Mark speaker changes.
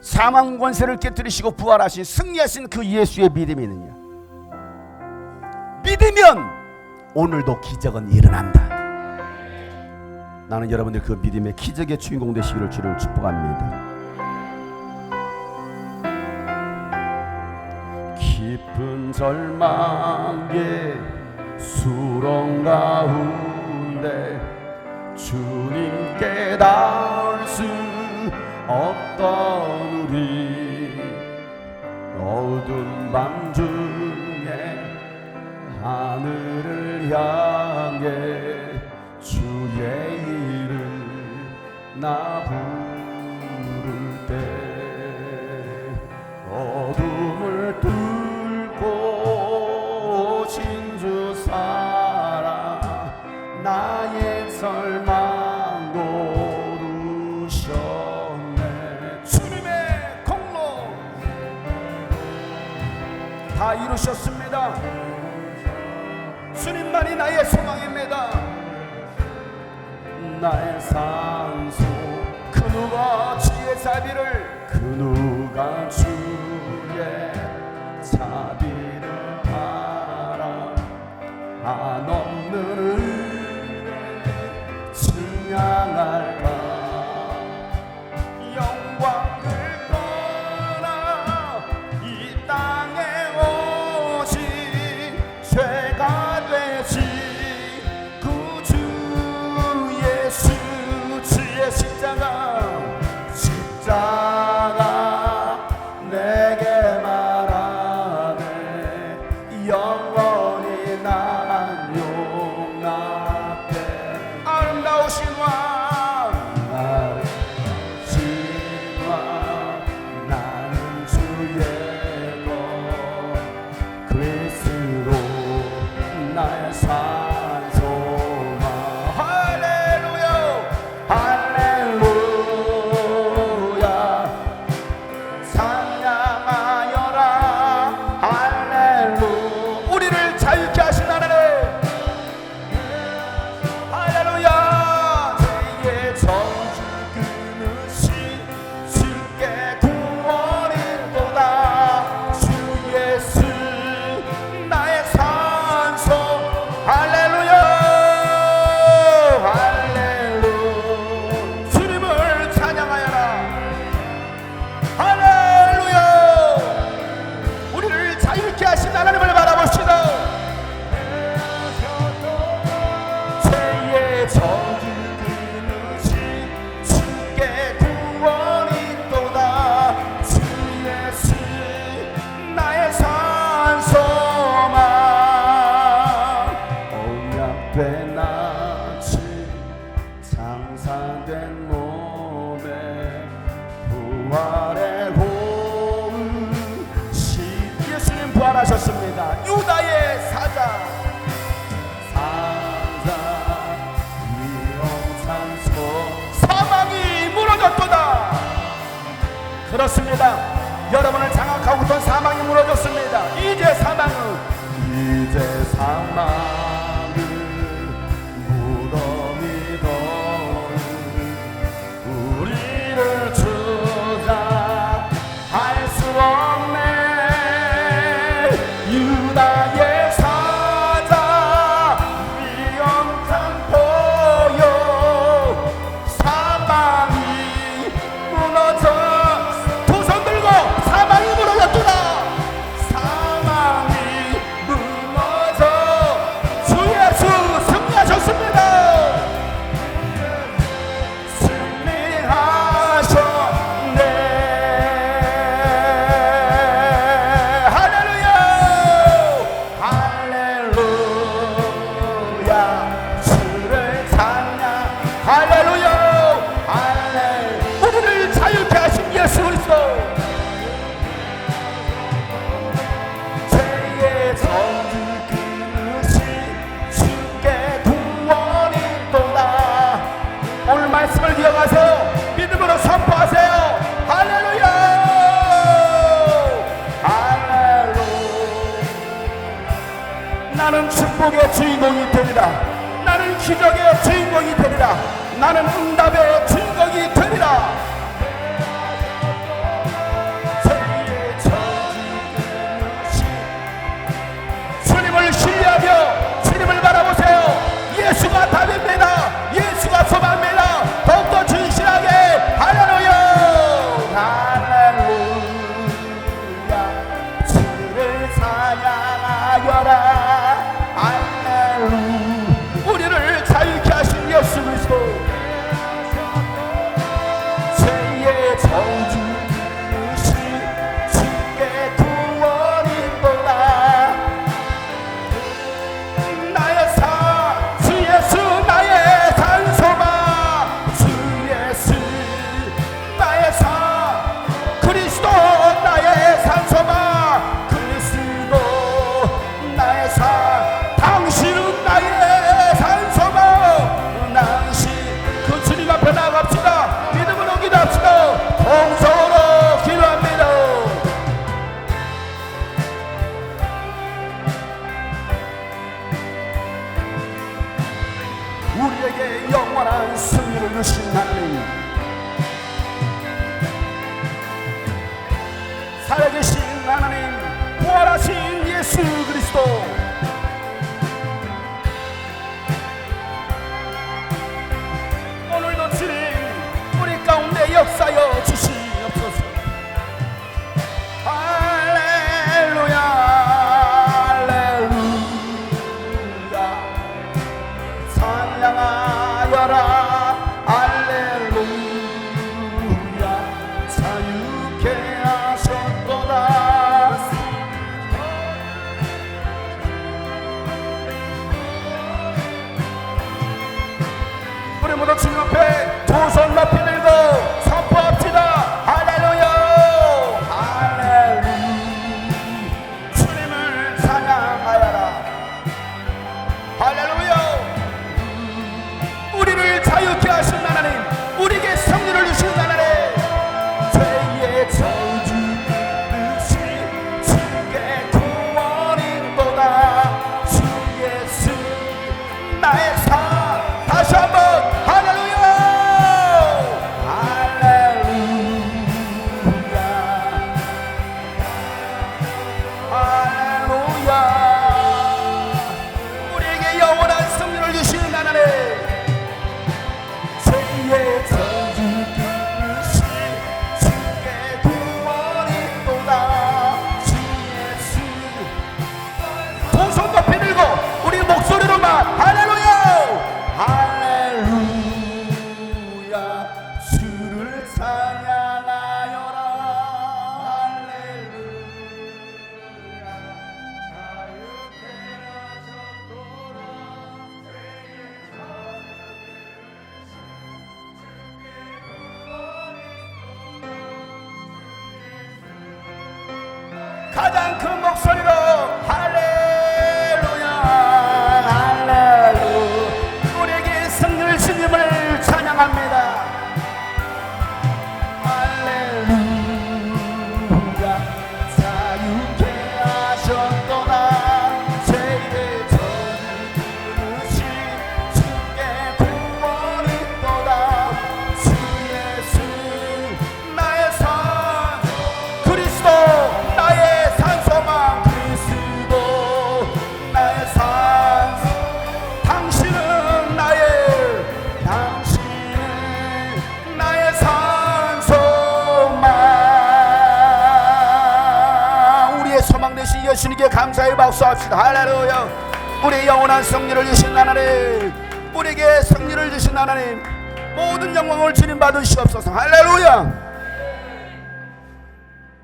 Speaker 1: 사망 권세를 깨뜨리시고 부활하신 승리하신 그 예수의 믿음이 있느냐? 믿으면 오늘도 기적은 일어난다. 나는 여러분들 그 믿음의 기적의 주인공 되시기를 주를 축복합니다. 깊은 절망의 수렁 가운데 주님께 닿을 수 없던 우리 어두운 밤 중에 하늘을 향해 주의 이름 나 부를 때 어둠을 뚫고 진주 살아 나의 절 다 이루셨습니다. 주님만이 나의 소망입니다. 나의 산소 그 누가 주의 자비를 그 누가 주의 자비를 알아. 한없는 은혜 증량할 십자가 무너졌도다. 그렇습니다. 여러분을 장악하고 있던 사망이 무너졌습니다. 이제 사망은 이제 사망 축복의 주인공이 되리라 나는 기적의 주인공이 되리라 나는 응답의 주인공이 되리라 하신 하나님 살아계신 하나님 부활하신 예수 그리스도. 오늘도 주님 우리 가운데 역사여 주시옵소서. 할렐루야 할렐루야. 찬양하 가장 큰 목소리로 예수님께 감사의 박수합시다. 할렐루야. 우리 영원한 승리를 주신 하나님. 우리에게 승리를 주신 하나님. 모든 영광을 주님 받으시옵소서. 할렐루야.